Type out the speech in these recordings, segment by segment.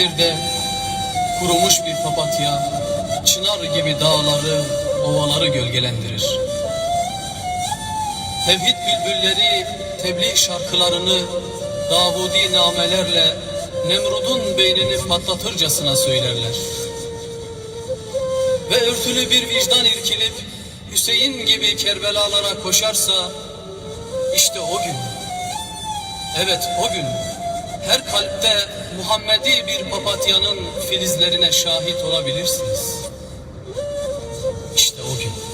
gelir de kurumuş bir papatya çınar gibi dağları, ovaları gölgelendirir. Tevhid bülbülleri tebliğ şarkılarını Davudi namelerle Nemrud'un beynini patlatırcasına söylerler. Ve örtülü bir vicdan irkilip Hüseyin gibi Kerbelalara koşarsa işte o gün, evet o gün her kalpte Muhammedi bir papatyanın filizlerine şahit olabilirsiniz. İşte o gün.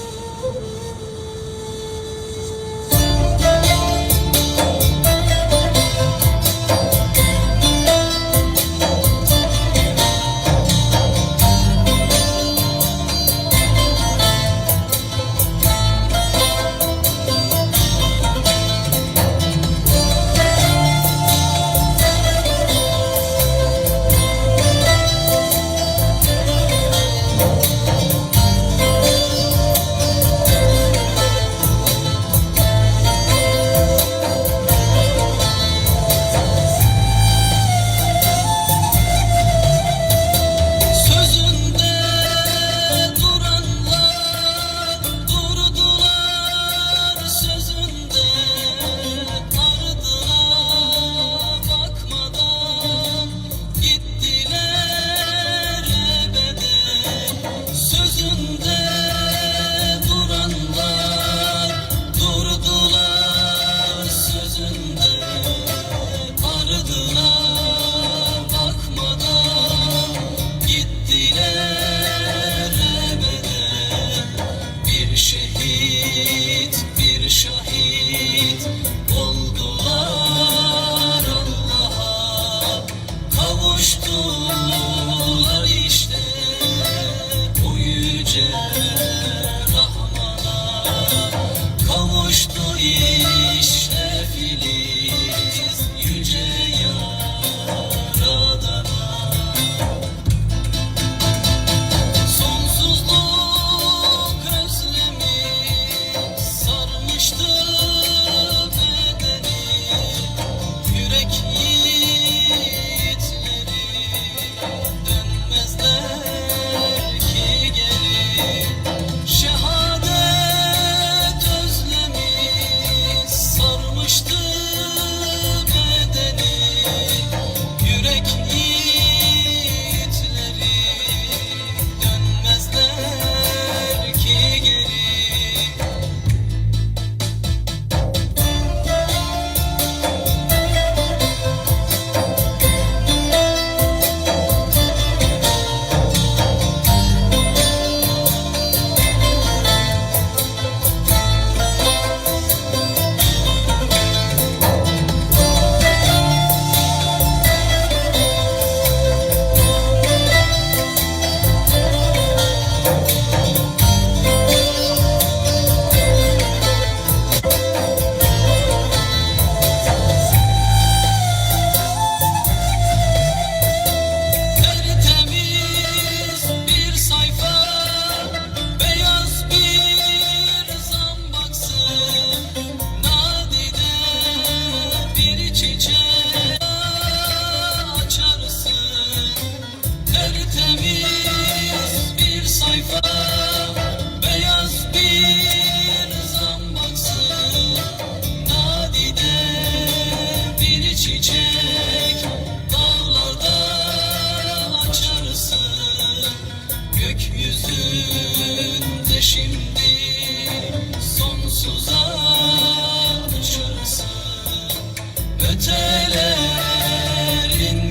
ötelerin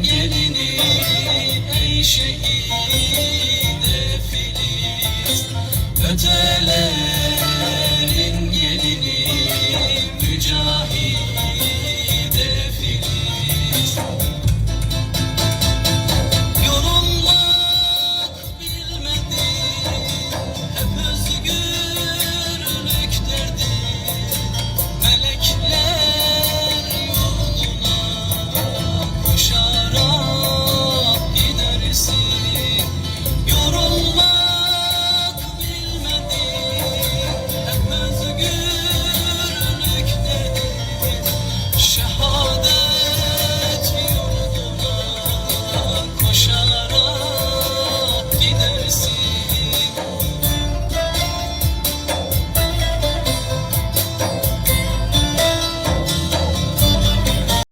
gelini ey şehit defiliz ötelerin